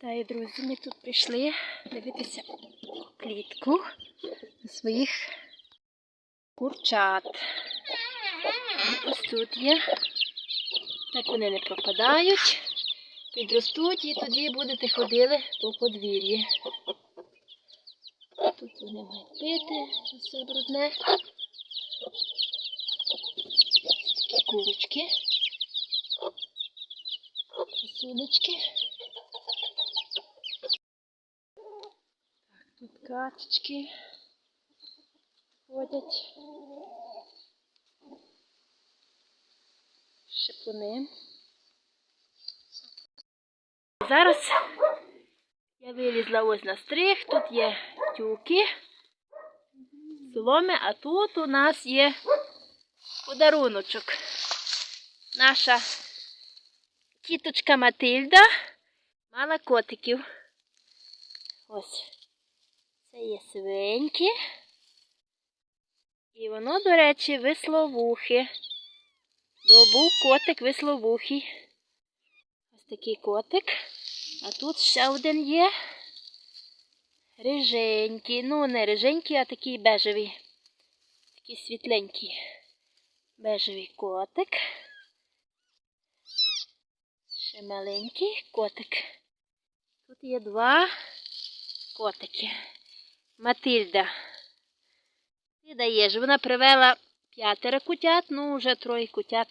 Та і друзі, ми тут прийшли дивитися клітку своїх курчат. Ось тут є. Так вони не пропадають. Підростуть і тоді будете ходили по подвір'ї. Тут вони мають пити, все брудне. Такі курочки. Красунечки. Тут качечки ходять. Шипуни. Зараз я вилізла ось на стрих, тут є тюки, соломи, а тут у нас є подаруночок. Наша тіточка Матильда мала котиків. Ось. Це є свиньки. І воно, до речі, висловухи. Бо був котик висловухий. Ось такий котик. А тут ще один є. Риженький. Ну, не риженький, а такий бежевий. Такий світленький. Бежевий котик. Ще маленький котик. Тут є два котики. Матильда. Ти даєш, вона привела п'ятеро кутят, ну вже троє кутят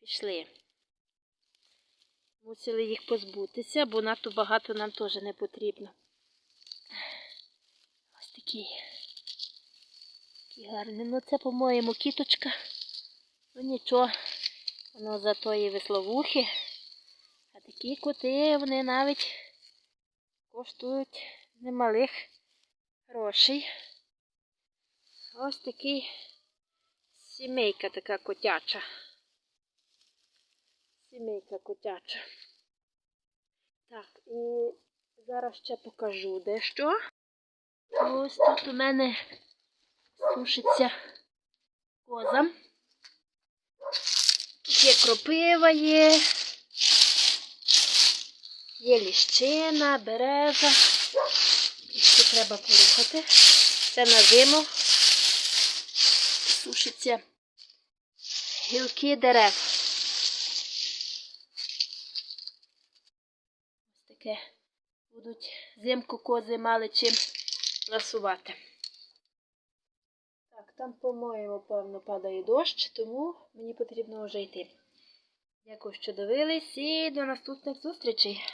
пішли. Мусили їх позбутися, бо надто багато нам теж не потрібно. Ось такий. Такий гарний. Ну це, по-моєму, кіточка. Ну нічого, воно зато є весловухи. А такі коти, вони навіть коштують немалих грошей. Ось такий сімейка така котяча. Сімейка котяча. Так, і зараз ще покажу дещо. Ось тут у мене сушиться коза. Тут є кропива є, є ліщина, береза. І ще треба порухати. Це на зиму сушиться гілки дерев. Ось таке будуть зимку кози мали чим насувати. Так, там, по-моєму, певно, падає дощ, тому мені потрібно вже йти. Дякую, що дивились і до наступних зустрічей.